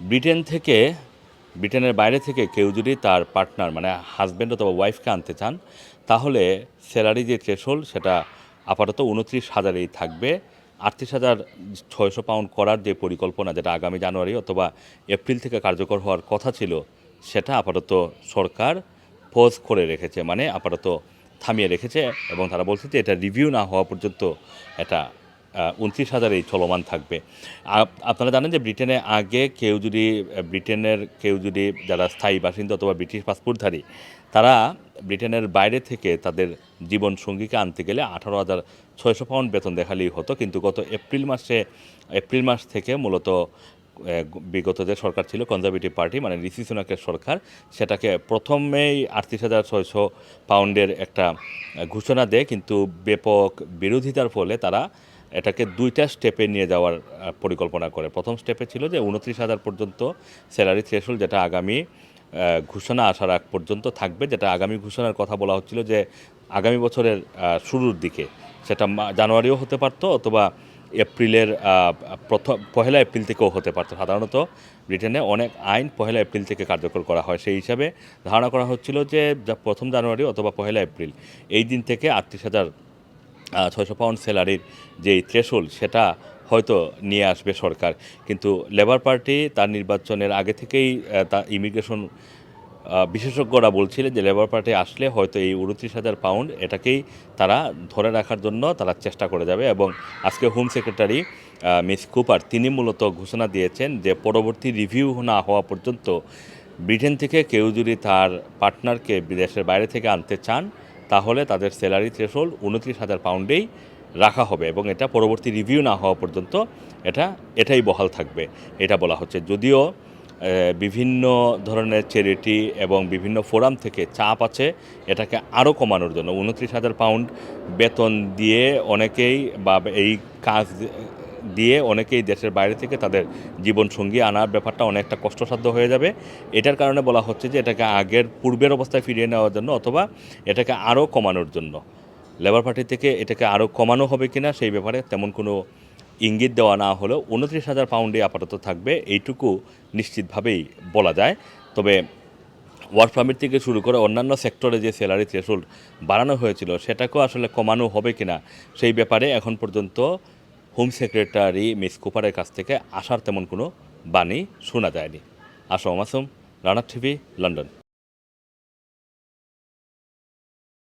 Britain থেকে, ব্রিটেনের বাইরে থেকে কেউ যদি তার পার্টনার মানে হাজব্যান্ড অথবা ওয়াইফকে আনতে চান, তাহলে স্যালারি যে থ্রেশহোল্ড সেটা আপাতত উনত্রিশ হাজারেই থাকবে। আটত্রিশ হাজার ছয়শো পাউন্ড করার যে পরিকল্পনা, যেটা আগামী জানুয়ারি অথবা এপ্রিল থেকে কার্যকর হওয়ার কথা ছিল, সেটা আপাতত সরকার পোজ করে রেখেছে মানে আপাতত থামিয়ে রেখেছে এবং তারা বলছে যে এটা রিভিউ না হওয়া পর্যন্ত এটা উনত্রিশ হাজার এই চলমান থাকবে। আপনারা জানেন যে ব্রিটেনে আগে কেউ যদি, ব্রিটেনের কেউ যদি যারা স্থায়ী বাসিন্দা অথবা ব্রিটিশ পাসপোর্টধারী, তারা ব্রিটেনের বাইরে থেকে তাদের জীবন সঙ্গীকে আনতে গেলে আঠারো হাজার ছয়শো পাউন্ড বেতন দেখালেই হতো। কিন্তু গত এপ্রিল মাসে, এপ্রিল মাস থেকে মূলত বিগত যে সরকার ছিল, কনজারভেটিভ পার্টি মানে ঋষি সুনাকের সরকার, সেটাকে প্রথমেই আটত্রিশ হাজার ছয়শো পাউন্ডের একটা ঘোষণা দেয়। কিন্তু ব্যাপক বিরোধিতার ফলে তারা এটাকে দুইটা স্টেপে নিয়ে যাওয়ার পরিকল্পনা করে। প্রথম স্টেপে ছিল যে উনত্রিশ হাজার পর্যন্ত স্যালারি থ্রেশহোল্ড যেটা আগামী ঘোষণা আসার আগ পর্যন্ত থাকবে, যেটা আগামী ঘোষণার কথা বলা হচ্ছিল যে আগামী বছরের শুরুর দিকে। সেটা জানুয়ারিও হতে পারতো অথবা এপ্রিলের প্রথম, পহেলা এপ্রিল থেকেও হতে পারতো। সাধারণত ব্রিটেনে অনেক আইন পহেলা এপ্রিল থেকে কার্যকর করা হয়। সেই হিসাবে ধারণা করা হচ্ছিল যা- প্রথম জানুয়ারি অথবা পহেলা এপ্রিল, এই দিন থেকে আটত্রিশ হাজার ছয়শো পাউন্ড স্যালারির যেই থ্রেশহোল্ড সেটা হয়তো নিয়ে আসবে সরকার। কিন্তু লেবার পার্টি তার নির্বাচনের আগে থেকেই তা ইমিগ্রেশন বিশেষজ্ঞরা বলছিলেন যে লেবার পার্টি আসলে হয়তো এই উনত্রিশ হাজার পাউন্ড এটাকেই তারা ধরে রাখার জন্য তারা চেষ্টা করে যাবে এবং আজকে হোম সেক্রেটারি মিস কুপার তিনি মূলত ঘোষণা দিয়েছেন যে পরবর্তী রিভিউ না হওয়া পর্যন্ত ব্রিটেন থেকে কেউ যদি তার পার্টনারকে বিদেশের বাইরে থেকে আনতে চান তাহলে তাদের স্যালারি থ্রেশহোল্ড উনত্রিশ হাজার পাউন্ডেই রাখা হবে এবং এটা পরবর্তী রিভিউ না হওয়া পর্যন্ত এটা, এটাই বহাল থাকবে। এটা বলা হচ্ছে। যদিও বিভিন্ন ধরনের চ্যারিটি এবং বিভিন্ন ফোরাম থেকে চাপ আছে, এটাকে আরও কমানোর জন্য। উনত্রিশ হাজার পাউন্ড বেতন দিয়ে অনেকেই বা এই কাজ দিয়ে অনেকেই দেশের বাইরে থেকে তাদের জীবনসঙ্গী আনার ব্যাপারটা অনেকটা কষ্টসাধ্য হয়ে যাবে। এটার কারণে বলা হচ্ছে যে এটাকে আগের পূর্বের অবস্থায় ফিরিয়ে নেওয়ার জন্য অথবা এটাকে আরও কমানোর জন্য। লেবার পার্টি থেকে এটাকে আরও কমানো হবে কিনা সেই ব্যাপারে তেমন কোনো ইঙ্গিত দেওয়া না হলেও উনত্রিশ হাজার পাউন্ডে আপাতত থাকবে এইটুকু নিশ্চিতভাবেই বলা যায়। তবে ওয়ার্ক পারমিট থেকে শুরু করে অন্যান্য সেক্টরে যে স্যালারি থ্রেশহোল্ড বাড়ানো হয়েছিল সেটাকেও আসলে কমানো হবে কিনা সেই ব্যাপারে এখন পর্যন্ত সেক্রেটারি মিস কুপারের কাছ থেকে আসার তেমন কোনো বাণী শোনা যায়নি। আসম মাসুম রানার টিভি, লন্ডন।